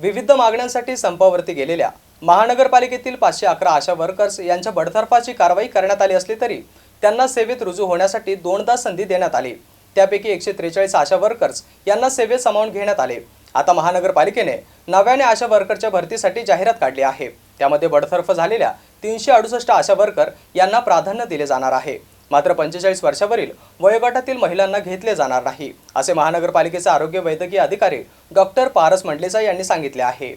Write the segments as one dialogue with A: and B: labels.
A: विविध मागण्यांसाठी संपावरती गेलेल्या महानगरपालिकेतील पाचशे अकरा आशा वर्कर्स यांच्या बडतर्फाची कारवाई करण्यात आली असली तरी त्यांना सेवेत रुजू होण्यासाठी दोनदा संधी देण्यात आली. त्यापैकी एकशे त्रेचाळीस आशा वर्कर्स यांना सेवेत सामावून घेण्यात आले. आता महानगरपालिकेने नव्याने आशा वर्करच्या भरतीसाठी जाहिरात काढली आहे. त्यामध्ये बडतर्फ झालेल्या तीनशे अडुसष्ट आशा वर्कर यांना प्राधान्य दिले जाणार आहे. मात्र पंचेचाळीस वर्षावरील वयोगटातील महिलांना घेतले जाणार नाही असे महानगरपालिकेचे आरोग्य वैद्यकीय अधिकारी डॉक्टर पारस मंडलेचा यांनी सांगितले आहे.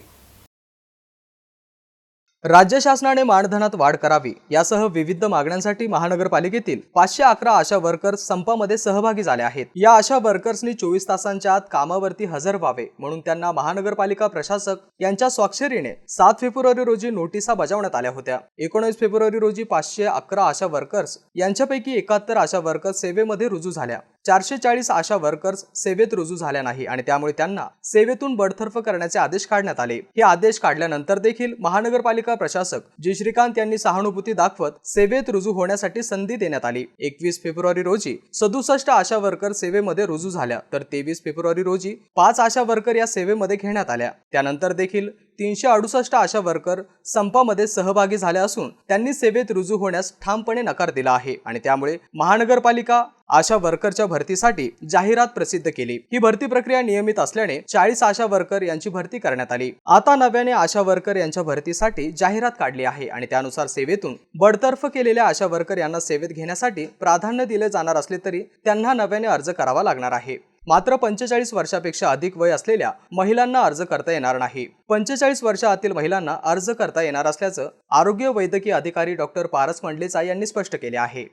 A: राज्य शासनाने मानधनात वाढ करावी यासह विविध मागण्यांसाठी महानगरपालिकेतील पाचशे अकरा आशा वर्कर्स संपामध्ये सहभागी झाले आहेत. या आशा वर्कर्सनी चोवीस तासांच्या आत कामावरती हजर व्हावे म्हणून त्यांना महानगरपालिका प्रशासक यांच्या स्वाक्षरीने सात फेब्रुवारी रोजी नोटिसा बजावण्यात आल्या होत्या. एकोणीस फेब्रुवारी रोजी पाचशे अकरा आशा वर्कर्स यांच्यापैकी एकाहत्तर आशा वर्कर्स सेवेमध्ये रुजू झाल्या. चारशे चाळीस आशा वर्कर्स सेवेत रुजू झाल्या नाही आणि त्यामुळे त्यांना सेवेतून बडतर्फ करण्याचे आदेश काढण्यात आले. हे आदेश काढल्यानंतर देखील महानगरपालिका प्रशासक जी. श्रीकांत यांनी सहानुभूती दाखवत सेवेत रुजू होण्यासाठी संधी देण्यात आली. एकवीस फेब्रुवारी रोजी सदुसष्ट आशा वर्कर सेवेमध्ये रुजू झाल्या. तर तेवीस फेब्रुवारी रोजी पाच आशा वर्कर या सेवेमध्ये घेण्यात आल्या. त्यानंतर देखील तीनशे अडुसष्ट आशा वर्कर संपामध्ये सहभागी झाल्या असून त्यांनी सेवेत रुजू होण्यास ठामपणे नकार दिला आहे आणि त्यामुळे महानगरपालिका आशा वर्करच्या भरतीसाठी जाहिरात प्रसिद्ध केली. ही भरती प्रक्रिया नियमित असल्याने चाळीस आशा वर्कर यांची भरती करण्यात आली. आता नव्याने आशा वर्कर यांच्या भरतीसाठी जाहिरात काढली आहे आणि त्यानुसार सेवेतून बडतर्फ केलेल्या आशा वर्कर यांना सेवेत घेण्यासाठी प्राधान्य दिले जाणार असले तरी त्यांना नव्याने अर्ज करावा लागणार आहे. मात्र पंचेचाळीस वर्षापेक्षा अधिक वय असलेल्या महिलांना अर्ज करता येणार नाही. पंचेचाळीस वर्षातील महिलांना अर्ज करता येणार असल्याचं आरोग्य वैद्यकीय अधिकारी डॉक्टर पारस मंडलेचा यांनी स्पष्ट केले आहे.